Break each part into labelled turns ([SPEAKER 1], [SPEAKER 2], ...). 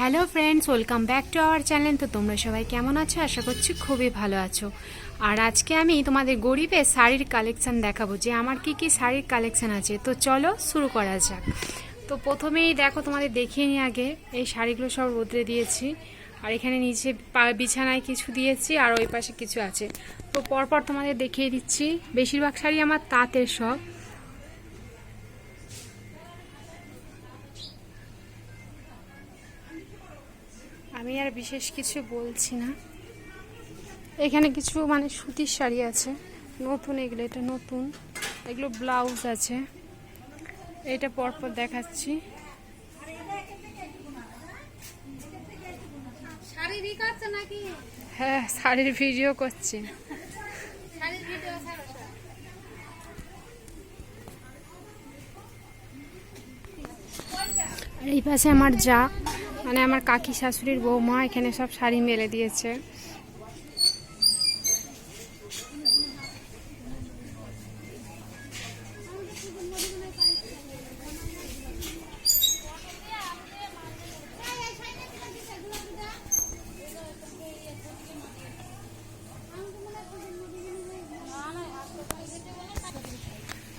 [SPEAKER 1] Hello friends, welcome back to our channel. তো তোমরা সবাই কেমন আছো? আশা করছি খুবই ভালো আছো। আর আজকে আমি তোমাদের গরিবের শাড়ির কালেকশন দেখাবো যে আমার কি কি শাড়ির কালেকশন আছে। তো চলো শুরু করা যাক। তো প্রথমেই দেখো, তোমাদের দেখিয়ে নিই আগে, এই শাড়িগুলো সব রোদ্রে দিয়েছি। আর এখানে নিচে বিছানায় কিছু দিয়েছি, আর ওই পাশে কিছু আছে। তো পরপর তোমাদের দেখিয়ে দিচ্ছি, বেশিরভাগ শাড়ি আমার তাঁতের সব। আমি আর বিশেষ কিছু বলছি না। এখানে কিছু মানে সুতির শাড়ি আছে। নতুন এগুলো এটা নতুন। এগুলো ব্লাউজ আছে। এটা পরপর দেখাচ্ছি। হ্যাঁ শাড়ির ভিডিও করছি। এই পাশে আমার যা। মানে আমার কাকি শাশুড়ির বৌমা এখানে সব শাড়ি মেলে দিয়েছে।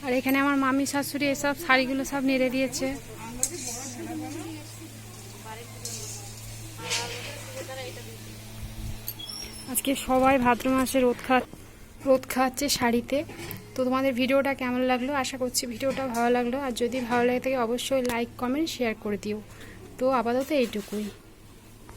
[SPEAKER 1] আর এখানে আমার মামি শাশুড়ি এসব শাড়িগুলো সব নেড়ে দিয়েছে। আজকে সবাই ভাদ্র মাসে রোদ খা, রোদ খাওয়াচ্ছে শাড়িতে। তো তোমাদের ভিডিওটা কেমন লাগল? আশা করছি ভিডিওটা ভালো লাগল। আর যদি ভালো লাগে থাকে, অবশ্যই লাইক কমেন্ট শেয়ার করে দিও। তো আপাতত এইটুকুই।